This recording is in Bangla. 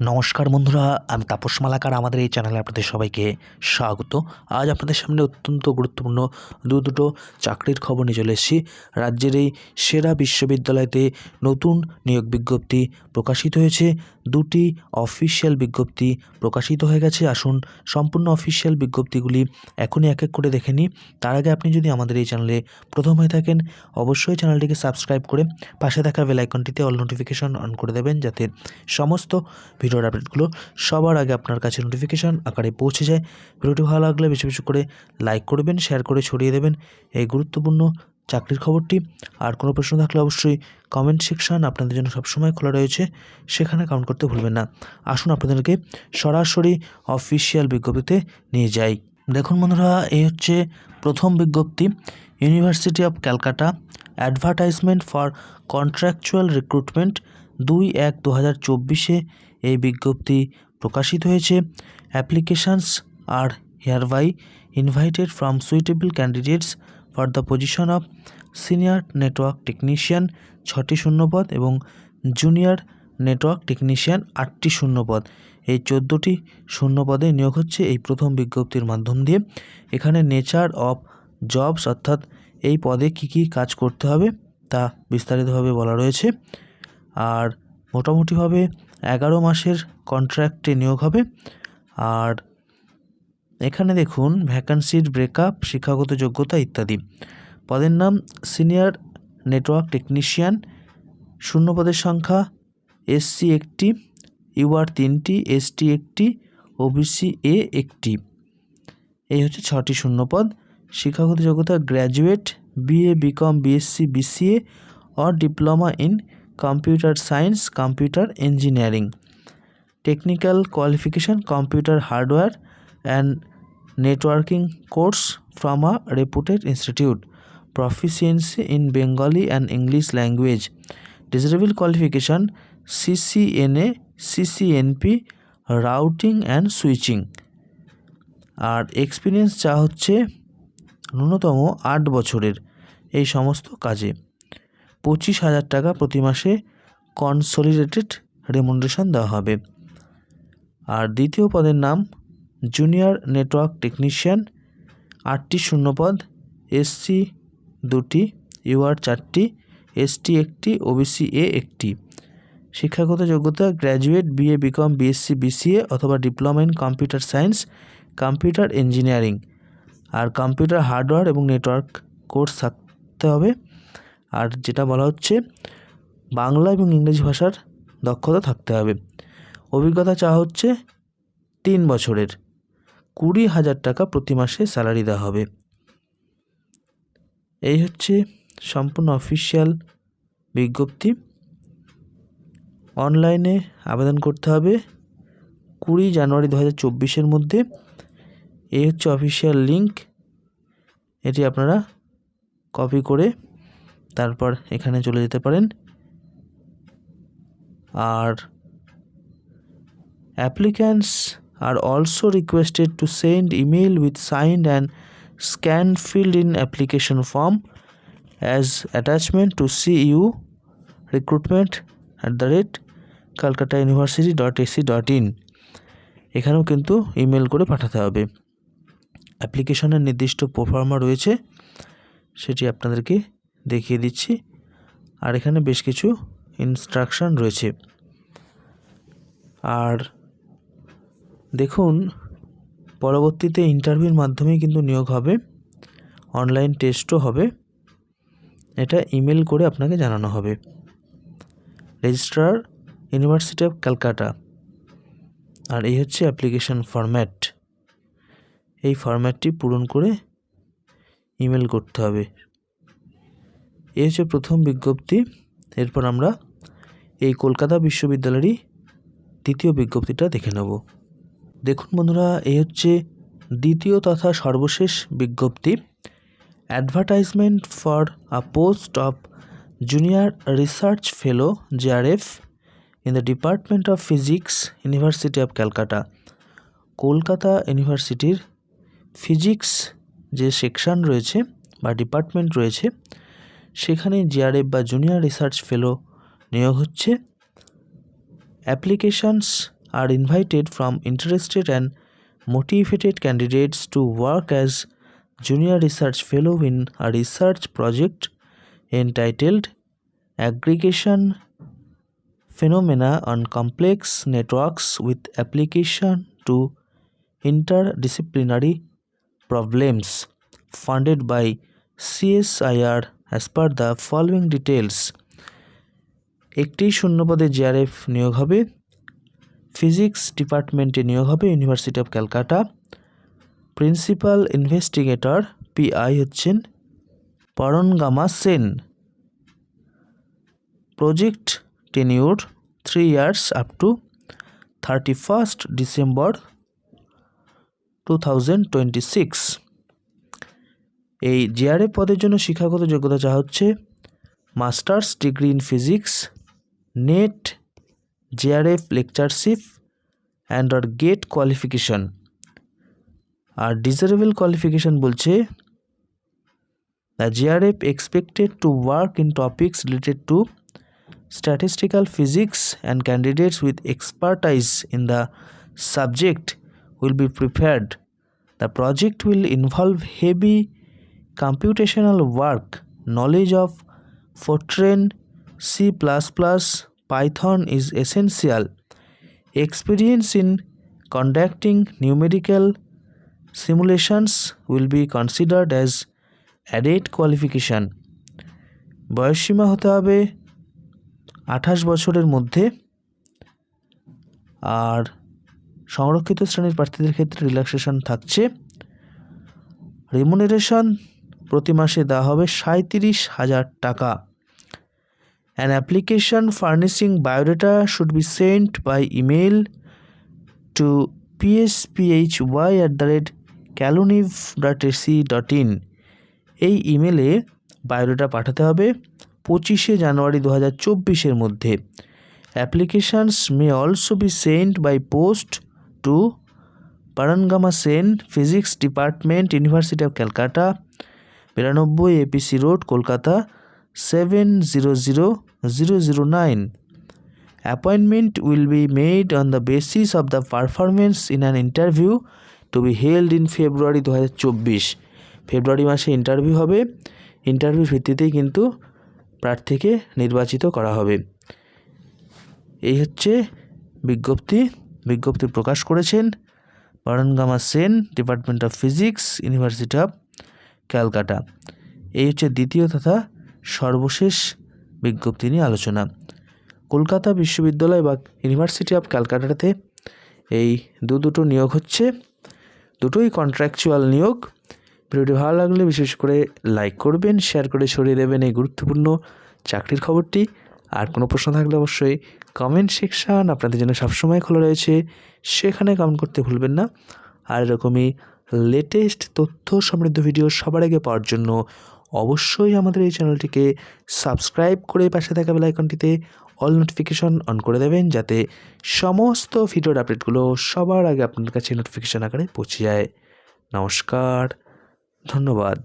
নমস্কার বন্ধুরা, আমি তাপস মালাকার, আমাদের এই চ্যানেলে আপনাদের সবাইকে স্বাগত। আজ আপনাদের সামনে অত্যন্ত গুরুত্বপূর্ণ দু দুটো চাকরির খবর নিয়ে চলে এসেছি। রাজ্যের এই সেরা বিশ্ববিদ্যালয়তে নতুন নিয়োগ বিজ্ঞপ্তি প্রকাশিত হয়েছে। দুটি অফিসিয়াল বিজ্ঞপ্তি প্রকাশিত হয়ে গেছে। আসুন, সম্পূর্ণ অফিসিয়াল বিজ্ঞপ্তিগুলি এখনই এক এক করে দেখে নিই। তার আগে আপনি যদি আমাদের এই চ্যানেলে প্রথম হয়ে থাকেন, অবশ্যই চ্যানেলটিকে সাবস্ক্রাইব করে পাশে থাকা বেল আইকনটিতে অল নোটিফিকেশন অন করে দেবেন, যাতে সমস্ত ভিডিওর আপডেটগুলো সবার আগে আপনার কাছে নোটিফিকেশান আকারে পৌঁছে যায়। ভিডিওটি ভালো লাগলে বেশি বেশি করে লাইক করবেন, শেয়ার করে ছড়িয়ে দেবেন। এই গুরুত্বপূর্ণ চাকরির খবরটি আর কোনো প্রশ্ন থাকলে অবশ্যই কমেন্ট সেকশন আপনাদের জন্য সবসময় খোলা রয়েছে, সেখানে কাউন্ট করতে ভুলবেন না। আসুন আপনাদেরকে সরাসরি অফিসিয়াল বিজ্ঞপ্তিতে নিয়ে যাই। দেখুন বন্ধুরা, এই হচ্ছে প্রথম বিজ্ঞপ্তি university of Calcutta advertisement for contractual recruitment দুই এক দু হাজার চব্বিশে এই বিজ্ঞপ্তি প্রকাশিত হয়েছে। Applications are hereby invited from suitable candidates for the position of senior network technician ছটি শূন্যপদ এবং জুনিয়র নেটওয়ার্ক টেকনিশিয়ান আটটি শূন্যপদ। এই চোদ্দোটি শূন্যপদে নিয়োগ হচ্ছে এই প্রথম বিজ্ঞপ্তির মাধ্যম দিয়ে। এখানে নেচার অফ জবস অর্থাৎ এই পদে কি কি কাজ করতে হবে তা বিস্তারিতভাবে বলা রয়েছে। আর মোটামুটিভাবে এগারো মাসের কন্ট্রাক্টে নিয়োগ হবে। আর এখানে দেখুন ভ্যাকান্সির ব্রেকআপ শিক্ষাগত যোগ্যতা ইত্যাদি। পদের নাম সিনিয়র নেটওয়ার্ক টেকনিশিয়ান শূন্য পদের সংখ্যা এসসি একটি ইউআর তিনটি এসটি একটি ওবিসি এ একটি। এই হচ্ছে ছটি শূন্যপদ শিক্ষাগত যোগ্যতা graduate BA BCom BSc BCA or diploma in computer science computer engineering technical qualification computer hardware and networking course from a reputed institute proficiency in bengali and english language desirable qualification ccna ccnp routing and switching R experience চা হচ্ছে ন্যূনতম আট বছরের এই সমস্ত কাজে। পঁচিশ হাজার টাকা প্রতি মাসে কনসলিডেটেড রেমুনারেশন দেওয়া হবে। আর দ্বিতীয় পদের নাম জুনিয়র নেটওয়ার্ক টেকনিশিয়ান, আটটি শূন্যপদ, এসসি দুটি, ইউআর চারটি, এসটি একটি, ওবিসি এ একটি। শিক্ষাগত যোগ্যতা, graduate, BA, BCom, BSc, BCA অথবা diploma in computer science, computer engineering. R computer hardware এবং নেটওয়ার্ক কোর্স থাকতে হবে। আর যেটা বলা হচ্ছে, বাংলা এবং ইংরেজি ভাষার দক্ষতা থাকতে হবে। অভিজ্ঞতা চা হচ্ছে তিন বছরের। কুড়ি হাজার টাকা প্রতি মাসে স্যালারি দেওয়া হবে। এই হচ্ছে সম্পূর্ণ অফিসিয়াল বিজ্ঞপ্তি। অনলাইনে আবেদন করতে হবে কুড়ি জানুয়ারি দু হাজার মধ্যে। এই হচ্ছে অফিসিয়াল লিঙ্ক এটি আপনারা কপি করে তারপর এখানে চলে যেতে পারেন। আর applicants are also requested to send email with signed and scan filled in application form as attachment to C U recruitment at the rate Calcutta university dot AC dot in এখানেও কিন্তু ইমেল করে পাঠাতে হবে। অ্যাপ্লিকেশনের নির্দিষ্ট প্রোফার্মা রয়েছে, সেটি আপনাদেরকে দেখিয়ে দিচ্ছি। আর এখানে বেশ কিছু ইনস্ট্রাকশন রয়েছে। আর দেখুন, পরবর্তীতে ইন্টারভিউর মাধ্যমে কিন্তু নিয়োগ হবে অনলাইন টেস্টও হবে। এটা ইমেল করে আপনাকে জানানো হবে। রেজিস্ট্রার ইউনিভার্সিটি অফ ক্যালকাটা আর এই হচ্ছে অ্যাপ্লিকেশন ফরম্যাট এই ফরম্যাটটি পূরণ করে ইমেল করতে হবে। এই হচ্ছে প্রথম বিজ্ঞপ্তি। এরপর আমরা এই কলকাতা বিশ্ববিদ্যালয়েরই দ্বিতীয় বিজ্ঞপ্তিটা দেখে নেব। দেখুন বন্ধুরা, এই হচ্ছে দ্বিতীয় তথা সর্বশেষ বিজ্ঞপ্তি। Advertisement for a post of junior research fellow JRF in the department of physics university of Calcutta Kolkata ইউনিভার্সিটির ফিজিক্স যে সেকশন রয়েছে বা ডিপার্টমেন্ট রয়েছে, সেখানে জিআরএফ বা জুনিয়র রিসার্চ ফেলো নিয়োগ হচ্ছে। Applications are invited from interested and motivated candidates to work as junior research fellow in a research project entitled Aggregation Phenomena on Complex Networks with Application to Interdisciplinary Problems funded by CSIR as per the following details একটি শূন্যপদে জেআরএফ নিয়োগ হবে ফিজিক্স ডিপার্টমেন্টে নিয়োগ হবে university of Calcutta principal investigator PI হচ্ছেন Parongama Sen project tenure three years up to thirty first December two thousand twenty six এই জিআরএফ পদের জন্য শিক্ষাগত যোগ্যতা যা হচ্ছে masters degree in physics NET JRF lectureship and or GATE qualification R desirable qualification বলছে the JRF expected to work in topics related to statistical physics and candidates with expertise in the subject will be prepared. The project will involve heavy computational work, knowledge of Fortran, C++, Python is essential. Experience in conducting numerical simulations will be considered as added qualification. বয়সসীমা হতে হবে আঠাশ বছরের মধ্যে আর সংরক্ষিত শ্রেণির প্রার্থীদের ক্ষেত্রে রিল্যাক্সেশন থাকছে রিমুনারেশন প্রতি মাসে দেওয়া হবে সাঁত্রিশ হাজার টাকা an application furnishing biodata should be sent by email to PSPH Y at the rate caluniv dot AC dot in এই ইমেলে বায়োডাটা পাঠাতে হবে পঁচিশে জানুয়ারি দু হাজার চব্বিশের মধ্যে। Applications may also be sent by post to Parongama Sen physics department university of Calcutta বিরানব্বই APC road Kolkata seven zero zero zero zero nine appointment will be made on the basis of the performance in an interview to be held in February দু হাজার চব্বিশ ফেব্রুয়ারি মাসে ইন্টারভিউ হবে। ইন্টারভিউর ভিত্তিতেই কিন্তু প্রার্থীকে নির্বাচিত করা হবে। এই হচ্ছে বিজ্ঞপ্তি। বিজ্ঞপ্তি প্রকাশ করেছেন Parongama Sen department of physics university of Calcutta এই হচ্ছে দ্বিতীয় তথা সর্বশেষ বিজ্ঞপ্তি নিয়ে আলোচনা। কলকাতা বিশ্ববিদ্যালয় বা ইউনিভার্সিটি অফ ক্যালকাটাতে এই দু দুটো নিয়োগ হচ্ছে। দুটোই কন্ট্রাকচুয়াল নিয়োগ। ভিডিওটি ভালো লাগলে বিশেষ করে লাইক করবেন শেয়ার করে ছড়িয়ে দেবেন এই গুরুত্বপূর্ণ চাকরির খবরটি। আর কোনো প্রশ্ন থাকলে অবশ্যই কমেন্ট সেকশান আপনাদের জন্য সবসময় খোলা রয়েছে। সেখানে কমেন্ট করতে ভুলবেন না। আর এরকমই লেটেস্ট তথ্য সমৃদ্ধ ভিডিও সবার আগে পাওয়ার জন্য অবশ্যই আমাদের এই চ্যানেলটিকে সাবস্ক্রাইব করে পাশে থাকা বেল আইকনটিতে অল নোটিফিকেশন অন করে দেবেন যাতে সমস্ত ভিডিওর আপডেটগুলো সবার আগে আপনার কাছে নোটিফিকেশন আকারে পৌঁছে যায়। নমস্কার, ধন্যবাদ।